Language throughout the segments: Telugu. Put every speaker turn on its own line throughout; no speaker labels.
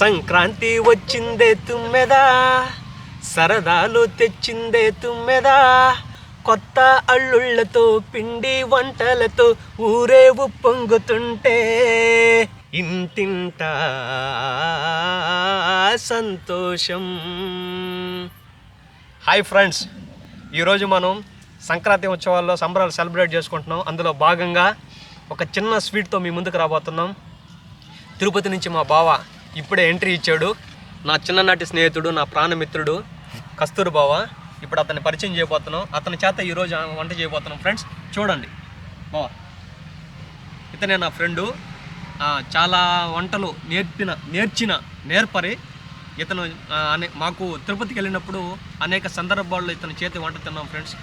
సంక్రాంతి వచ్చిందే తుమ్మెదా సరదాలు తెచ్చిందే తుమ్మెదా. కొత్త అల్లుళ్ళతో పిండి వంటలతో ఊరే ఉప్పొంగుతుంటే ఇంటింట సంతోషం. హాయ్ ఫ్రెండ్స్ ఈరోజు మనం సంక్రాంతి ఉత్సవాల్లో సంబరాలు సెలబ్రేట్ చేసుకుంటున్నాం. అందులో భాగంగా ఒక చిన్న స్వీట్తో మీ ముందుకు రాబోతున్నాం. తిరుపతి నుంచి మా బావ ఇప్పుడే ఎంట్రీ ఇచ్చాడు. నా చిన్ననాటి స్నేహితుడు నా ప్రాణమిత్రుడు కస్తూర్బావ ఇప్పుడు అతన్ని పరిచయం చేయబోతున్నాం. అతని చేత ఈరోజు వంట చేయబోతున్నాం. ఫ్రెండ్స్ చూడండి. బావా. ఇతనే నా ఫ్రెండు. చాలా వంటలు నేర్పిన నేర్చిన నేర్పరి. ఇతను అనే మాకు తిరుపతికి వెళ్ళినప్పుడు అనేక సందర్భాల్లో ఇతని చేతి వంట తిన్నాం ఫ్రెండ్స్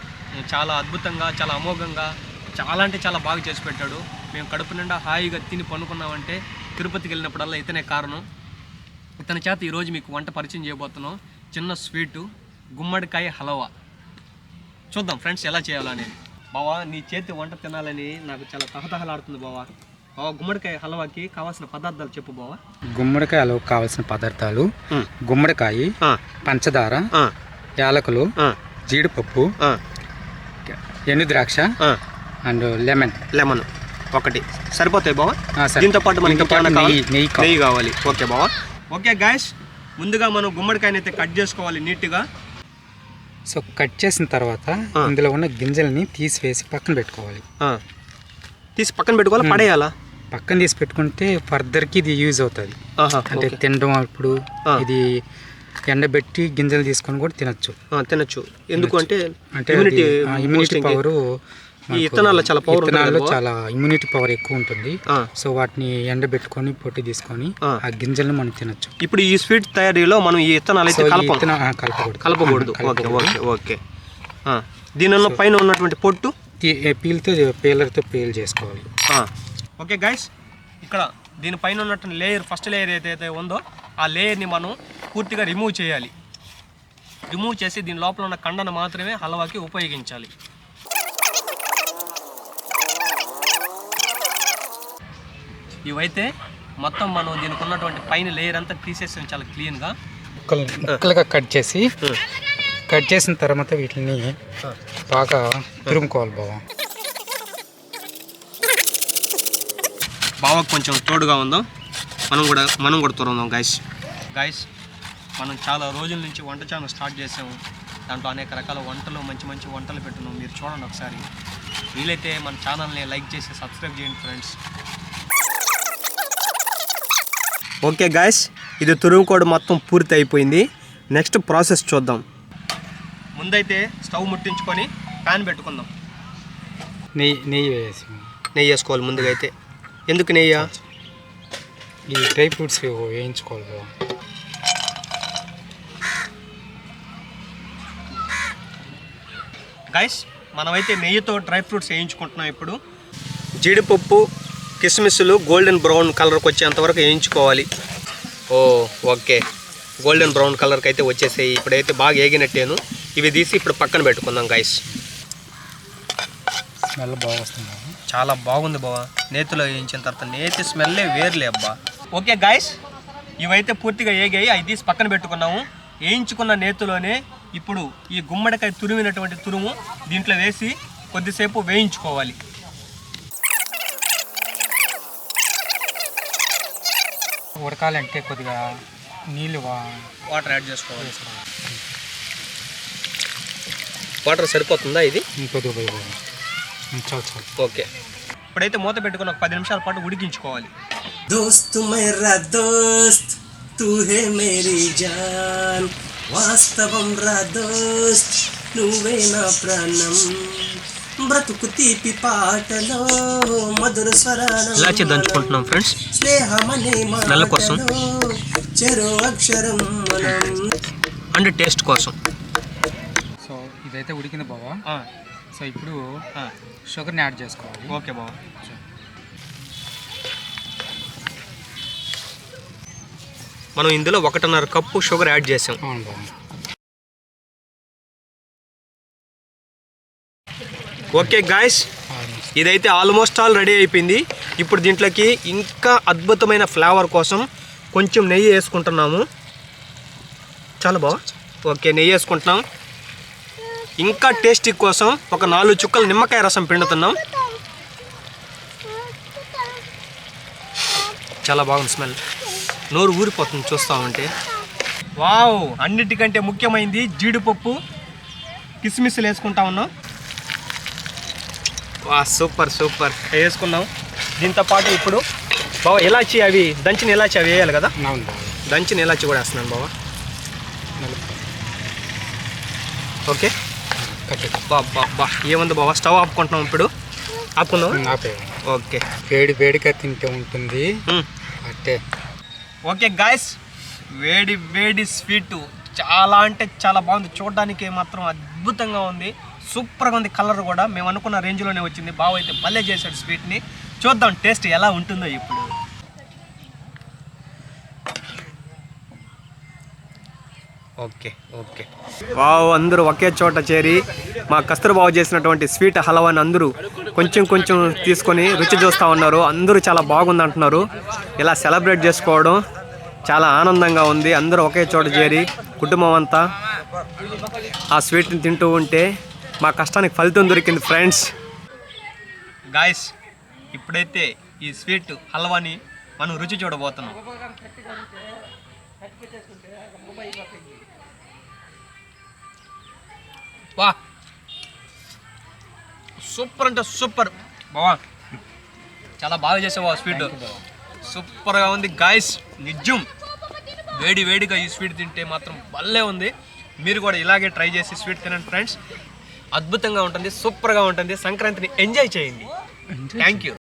చాలా అద్భుతంగా చాలా అమోఘంగా చాలా అంటే చాలా బాగా చేసి పెట్టాడు. మేము కడుపు నిండా హాయిగా తిని పనుకున్నామంటే తిరుపతికి వెళ్ళినప్పుడల్లా ఇతనే కారణం. ఇతని చేత ఈరోజు మీకు వంట పరిచయం చేయబోతున్నాం. చిన్న స్వీటు గుమ్మడికాయ హలవా. చూద్దాం ఫ్రెండ్స్ ఎలా చేయాలనేది. బావా నీ చేతి వంట తినాలని నాకు చాలా తహతహలాడుతుంది బావా. బావా గుమ్మడికాయ హల్వాకి కావాల్సిన పదార్థాలు చెప్పు బావా.
గుమ్మడికాయలో కావాల్సిన పదార్థాలు గుమ్మడికాయ పంచదార యాలకులు జీడిపప్పు ఎండు ద్రాక్ష అండ్ లెమన్.
లెమన్ ఒకటి. సరిపోతాయి బావా. దీంతో పాటు మనకి.
నెయ్యి
కావాలి. ఓకే బావా. ఓకే గాయస్ ముందుగా మనం గుమ్మడికాయని అయితే కట్ చేసుకోవాలి నీట్గా.
సో కట్ చేసిన తర్వాత
ఆ.
ఇందులో ఉన్న గింజల్ని తీసివేసి పక్కన పెట్టుకోవాలి.
తీసి పక్కన పెట్టుకోవాలా? పడేయాలా?
పక్కన తీసి పెట్టుకుంటే ఫర్దర్కి ఇది యూజ్ అవుతుంది. అంటే. తినడం అప్పుడు. ఇది ఎండబెట్టి గింజలు తీసుకొని కూడా తినొచ్చు.
తినొచ్చు. ఎందుకు అంటే ఇమ్యూనిటీ
పవర్
ఈ చాలా కదా?
చాలా ఇమ్యూనిటీ పవర్ ఎక్కువ ఉంటుంది. సో వాటిని ఎండబెట్టుకొని పొట్టి తీసుకొని
ఆ.
గింజల్ని మనం తినొచ్చు.
ఇప్పుడు ఈ స్వీట్ తయారీలో మనం ఈ విత్తనాలు అయితే
కలపకూడదు.
కలపకూడదు. ఓకే. Okay okay. ఆ, దీని ఉన్న పైన ఉన్నటువంటి పొట్టు?
పీల్తో పీలర్తో పీల్ చేసుకోవాలి.
ఓకే గైస్ ఇక్కడ దీనిపైన ఉన్నటువంటి లేయర్ ఫస్ట్ లేయర్ ఏదైతే ఉందో ఆ లేయర్ని మనం పూర్తిగా రిమూవ్ చేయాలి. రిమూవ్ చేసి దీని లోపల ఉన్న కండను మాత్రమే హల్వాకి ఉపయోగించాలి. ఇవైతే మొత్తం మనం దీనికి ఉన్నటువంటి పైన లేయర్ అంతా తీసేసాం చాలా క్లీన్గా
ముక్కలు ముక్కలుగా కట్ చేసి కట్ చేసిన తర్వాత వీటిని బాగా తురుముకోవాలి బాబా
బాగా కొంచెం తోడుగా ఉందాం. మనం కూడా మనం కూడా తురందాం గైస్ గైస్ మనం చాలా రోజుల నుంచి వంట ఛానల్ స్టార్ట్ చేసాము దాంట్లో అనేక రకాల వంటలు మంచి మంచి వంటలు పెట్టున్నాం. మీరు చూడండి ఒకసారి. వీలైతే మన ఛానల్ని లైక్ చేసి సబ్స్క్రైబ్ చేయండి ఫ్రెండ్స్ ఓకే గాయస్ ఇది తురుముకోవడం మొత్తం పూర్తి అయిపోయింది. నెక్స్ట్ ప్రాసెస్ చూద్దాం. ముందైతే స్టవ్ ముట్టించుకొని ప్యాన్ పెట్టుకుందాం.
నెయ్యి నెయ్యి వేసి.
నెయ్యి వేసుకోవాలి ముందుగా అయితే. ఎందుకు నెయ్యి?
ఈ డ్రై ఫ్రూట్స్ వేయించుకోవాలి
గైస్ మనమైతే నెయ్యితో డ్రై ఫ్రూట్స్ వేయించుకుంటున్నాం ఇప్పుడు. జీడిపప్పు కిస్మిస్లు గోల్డెన్ బ్రౌన్ కలర్కి వచ్చేంత వరకు వేయించుకోవాలి. ఓ ఓకే. గోల్డెన్ బ్రౌన్ కలర్కి అయితే వచ్చేసాయి. ఇప్పుడైతే బాగా ఏగినట్టేను. ఇవి తీసి ఇప్పుడు పక్కన పెట్టుకుందాం గైస్
స్మెల్ బాగా
చాలా బాగుంది బావా. నేతిలో వేయించిన తర్వాత నేతి స్మెల్లే వేర్లే అబ్బా. ఓకే గాయస్ ఇవైతే పూర్తిగా ఏగాయి. అవి తీసి పక్కన పెట్టుకున్నాము. వేయించుకున్న నేతిలోనే ఇప్పుడు ఈ గుమ్మడికాయ తురిమినటువంటి తురుము దీంట్లో వేసి కొద్దిసేపు వేయించుకోవాలి.
ఉడకాలంటే కొద్దిగా నీళ్ళు
వాటర్ యాడ్ చేసుకోవాలి. వాటర్ సరిపోతుందా ఇది?
కొద్దిగా
ఓకే. ఇప్పుడైతే మూత పెట్టుకుని ఒక పది నిమిషాల పాటు ఉడికించుకోవాలి.
దోస్తు మేరా దోస్త్ మేరీ జాన్. వాస్తవం రా దోస్త్ నువ్వే నా ప్రాణం. బ్రతుకు తీపి పాటలో మధుర స్వరాణం
ఇలాచి దంచుకుంటున్నాం ఫ్రెండ్స్
స్నేహమనే
స్మెల్ కోసం.
చెరో అక్షరం మనం.
అండ్ టేస్ట్ కోసం.
సో ఇదైతే ఉడికింది బాబా
ఆ,
సో ఇప్పుడు షుగర్ని యాడ్ చేసుకోవాలి.
ఓకే బావ. మనం ఇందులో ఒకటిన్నర కప్పు షుగర్ యాడ్ చేసాం.
అవును బాబా
ఓకే గాయస్ ఇదైతే ఆల్మోస్ట్ ఆల్ రెడీ అయిపోయింది. ఇప్పుడు దీంట్లోకి ఇంకా అద్భుతమైన ఫ్లేవర్ కోసం కొంచెం నెయ్యి వేసుకుంటున్నాము. చాలా బావా? ఓకే నెయ్యి వేసుకుంటున్నాం. ఇంకా టేస్టీ కోసం ఒక నాలుగు చుక్కలు నిమ్మకాయ రసం పిండుతున్నాం. చాలా బాగుంది స్మెల్ నోరు ఊరిపోతుంది చూస్తా ఉంటే. వావ్ అన్నిటికంటే ముఖ్యమైనది జీడిపప్పు. కిస్మిస్లు వేసుకుంటా ఉన్నాం. వా సూపర్ సూపర్. వేసుకున్నాం దీంతో పాటు ఇప్పుడు బావ ఇలాచి అవి దంచిన ఇలాచి అవి వేయాలి కదా? దంచిన ఇలాచి కూడా వేస్తున్నాను బావ. ఓకే.
కట్టు
బా బా బా. ఏముంది బావ? స్టవ్ ఆపుకుంటున్నాం ఇప్పుడు. ఆపుకుందాం
ఆపే.
ఓకే.
వేడి వేడిగా తింటే ఉంటుంది. అట్టే.
Okay guys. వేడి వేడి స్వీట్. చాలా అంటే చాలా బాగుంది. చూడడానికి మాత్రం అద్భుతంగా ఉంది. సూపర్గా ఉంది కలర్ కూడా. మేము అనుకున్న రేంజ్లోనే వచ్చింది. బావ అయితే భలే చేశాడు స్వీట్ని. చూద్దాం టేస్ట్ ఎలా ఉంటుందో ఇప్పుడు. Okay okay. వావ్ అందరూ ఒకే చోట చేరి మా కస్తూర్బాబు చేసినటువంటి స్వీట్ హలవాని అందరూ కొంచెం కొంచెం తీసుకొని రుచి చూస్తూ ఉన్నారు. అందరూ చాలా బాగుంది అంటున్నారు. ఇలా సెలబ్రేట్ చేసుకోవడం చాలా ఆనందంగా ఉంది. అందరూ ఒకే చోట చేరి కుటుంబం అంతా ఆ స్వీట్ని తింటూ ఉంటే మా కష్టానికి ఫలితం దొరికింది ఫ్రెండ్స్ గాయస్ ఇప్పుడైతే ఈ స్వీట్ హల్వాని మనం రుచి చూడబోతున్నాం. వా. సూపర్ అంటే సూపర్. బావా చాలా బాగా చేసావు ఆ స్వీట్. సూపర్గా ఉంది. గాయస్ నిజం. వేడి వేడిగా ఈ స్వీట్ తింటే మాత్రం భలే ఉంది. మీరు కూడా ఇలాగే ట్రై చేసి స్వీట్ తినండి ఫ్రెండ్స్ అద్భుతంగా ఉంటుంది సూపర్గా ఉంటుంది. సంక్రాంతిని ఎంజాయ్ చేయండి. Thank you